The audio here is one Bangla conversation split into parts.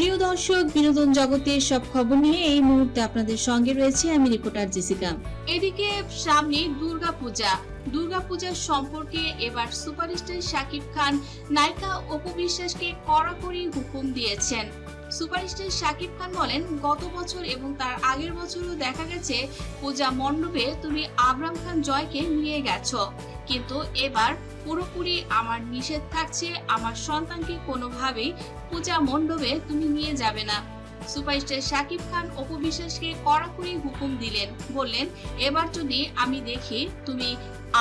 প্রিয় দর্শক, বিনোদন জগতের সব খবর নিয়ে এই মুহূর্তে আপনাদের সঙ্গে রয়েছে আমি রিপোর্টার জেসিকা। এদিকে সামনে দুর্গাপূজা। দুর্গাপূজার সম্পর্কে এবার সুপারস্টার শাকিব খান নায়িকা অপু বিশ্বাসকে কড়াকড়ি হুকুম দিয়েছেন। সুপারস্টার শাকিব খান বলেন, গত বছর এবং তার আগের বছরও দেখা গেছে, পূজা মণ্ডপে তুমি আবরাম খান জয়কে নিয়ে গেছো। কিন্তু এবার পুরোপুরি আমার নিষেধ থাকছে, আমার সন্তানকে কোনোভাবেই পূজা মণ্ডপে তুমি নিয়ে যাবে না। সুপারস্টার শাকিব খান অপু বিশ্বাসকে কড়াকড়ি হুকুম দিলেন, বললেন, এবার যদি আমি দেখি তুমি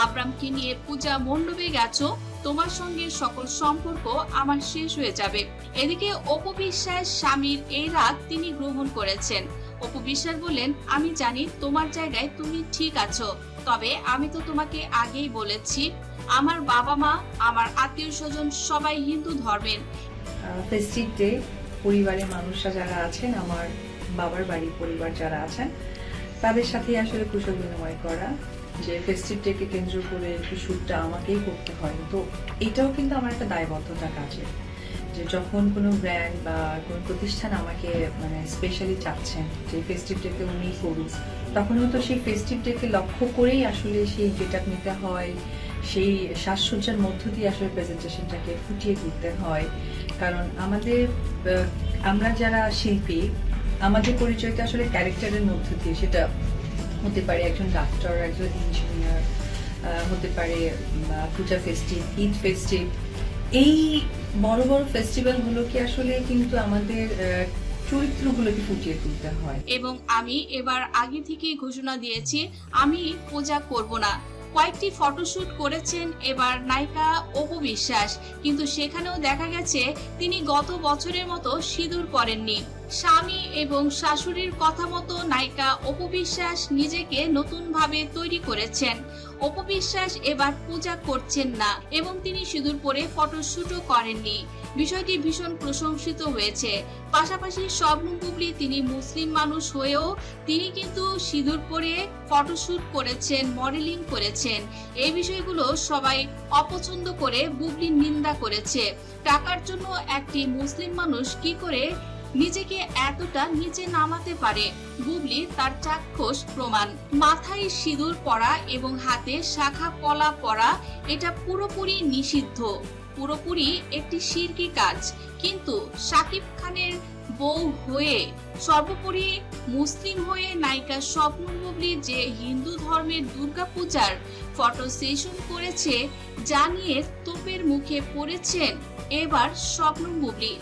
আব্রামকে নিয়ে পূজা মণ্ডপে গেছো, তোমার সঙ্গে সকল সম্পর্ক আমার শেষ হয়ে যাবে। এদিকে অপু বিশ্বাস স্বামীর এই রাত তিনি গ্রহণ করেছেন। অপু বিশ্বাস বললেন, আমি জানি তোমার জায়গায় তুমি ঠিক আছো, তবে আমি তো তোমাকে আগেই বলেছি, আমার বাবা মা আমার আত্মীয় স্বজন সবাই হিন্দু ধর্মের। ফেস্টিভ ডে পরিবারের মানুষরা যারা আছেন, আমার বাবার বাড়ির পরিবার যারা আছেন, তাদের সাথে আসলে কুশল বিনিময় করা, যে ফেস্টিভ ডেকে কেন্দ্র করে একটু শ্যুটটা আমাকেই করতে হয়। তো এটাও কিন্তু আমার একটা দায়বদ্ধতা কাজে। যে যখন কোনো ব্র্যান্ড বা কোনো প্রতিষ্ঠান আমাকে মানে স্পেশালি চাচ্ছেন যে ফেস্টিভ ডেকে উনি করুন তখনও তো সেই ফেস্টিভ ডেকে লক্ষ্য করেই আসলে সেই গেট নিতে হয়, সেই সাজসজ্জার মধ্য দিয়ে আসলে প্রেজেন্টেশনটাকে ফুটিয়ে তুলতে হয়। কারণ আমাদের আমরা যারা শিল্পী, আমাদের পরিচয়টা আসলে ক্যারেক্টারের মধ্য দিয়ে, সেটা হতে পারে একজন ডাক্তার একজন ইঞ্জিনিয়ার হতে পারে পূজা ফেস্টিভ ঈদ ফেস্টিভ এই বড় বড় ফেস্টিভ্যালগুলোকে আসলে কিন্তু আমাদের চরিত্রগুলোকে ফুটিয়ে তুলতে হয়। এবং আমি এবার আগে থেকেই ঘোষণা দিয়েছি, আমি পূজা করব না। কয়েকটি ফটোশুট করেছেন এবার নায়িকা অপু বিশ্বাস, কিন্তু সেখানেও দেখা গেছে তিনি গত বছরের মতো সিঁদুর পরেননি। স্বামী এবং শাশুড়ির কথা মতো নায়িকা অপবিশ্বাস নিজেকে নতুনভাবে তৈরি করেছেন। অপবিশ্বাস এবার পূজা করছেন না এবং তিনি সিঁদুর পরে ফটোশ্যুটও করেননি। বিষয়টি ভীষণ প্রশংসিত হয়েছে। পাশাপাশি শবনম বুবলি তিনি মুসলিম মানুষ হয়েও তিনি কিন্তু সিঁদুর পরে ফটোশ্যুট করেছেন, মডেলিং করেছেন। এই বিষয়গুলো সবাই অপছন্দ করে বুবলির নিন্দা করেছে। টাকার জন্য একটি মুসলিম মানুষ কি করে নিজেকে এতটা নিচে নামাতে পারে। বুবলি তার চাক্ষুষ প্রমাণ। মাথায় সিঁদুর পরা এবং হাতে শাখা কলা পরা, এটা পুরোপুরি নিষিদ্ধ। পুরোপুরি একটি শিরকি কাজ। কিন্তু সাকিব খানের বউ হয়ে, সর্বোপরি মুসলিম হয়ে নায়িকা স্বপ্ন বুবলি যে হিন্দু ধর্মের দুর্গাপূজার ফটো সেশন করেছে যা নিয়ে তোপের মুখে পড়েছেন এবার স্বপ্ন বুবলি।